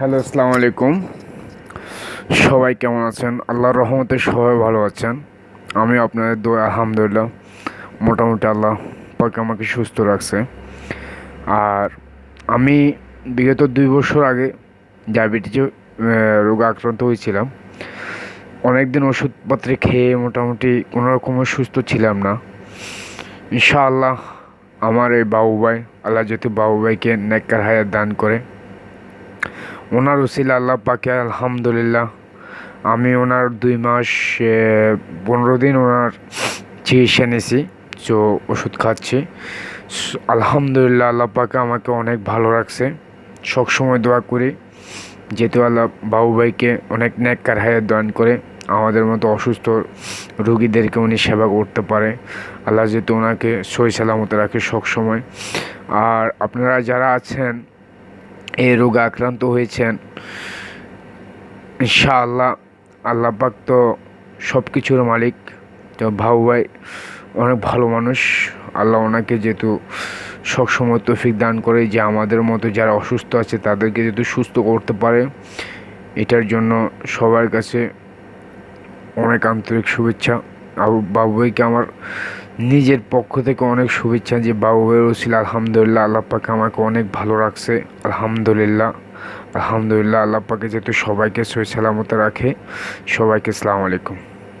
Hello, আসসালামু আলাইকুম। সবাই কেমন আছেন? আল্লাহর রহমতে সবাই ভালো আছেন। আমি আপনাদের দোয়া, আলহামদুলিল্লাহ। মোটামুটি আল্লাহ পাকে আমাকে সুস্থ রাখছে। আর আমি বিগত দুই বছর আগে ডায়াবেটিসে রোগে আক্রান্ত হয়েছিলাম। অনেক দিন ওষুধপত্রে খেয়ে মোটামুটি কোনো রকমের সুস্থ ছিলাম না। ইনশাআল্লাহ আমার এই বাবু ভাই আল্লাহ যদি বাবু ভাইকে নেককার হায়াত দান করে। ওনার উসিলা আল্লাহ পাকে, আলহামদুলিল্লাহ। আমি ওনার দুই মাস পনেরো দিন ওনার চিকিৎসা নিয়েছি তো ওষুধ খাচ্ছি। আলহামদুলিল্লাহ আল্লাহ পাকে আমাকে অনেক ভালো রাখছে। সবসময় দোয়া করি, যেহেতু আল্লাহ বাবু ভাইকে অনেক ন্যাক্কার হায়াত দান করে, আমাদের মতো অসুস্থ রুগীদেরকে উনি সেবা করতে পারে। আল্লাহ যেহেতু ওনাকে সই সালামতে রাখে সবসময় আর আপনারা যারা আছেন এই রোগে আক্রান্ত হয়েছেন। ইনশাআল্লাহ আল্লাহ পাক তো সব কিছুর মালিক। তো ভাউ ভাই অনেক ভালো মানুষ। আল্লাহ ওনাকে যেহেতু সবসময় তৌফিক দান করে যে আমাদের মতো যারা অসুস্থ আছে তাদেরকে যেহেতু সুস্থ করতে পারে, এটার জন্য সবার কাছে অনেক আন্তরিক শুভেচ্ছা। আবু বাবু ভাইকে আমার নিজের পক্ষ থেকে অনেক শুভেচ্ছা যে বাবু ভাইয়ের ওসিল আলহামদুলিল্লাহ আল্লাপাকে আমাকে অনেক ভালো রাখছে। আলহামদুলিল্লাহ আলহামদুলিল্লাহ আল্লাপাকে যেহেতু সবাইকে সই সালামতে রাখে। সবাইকে সালাম আলাইকুম।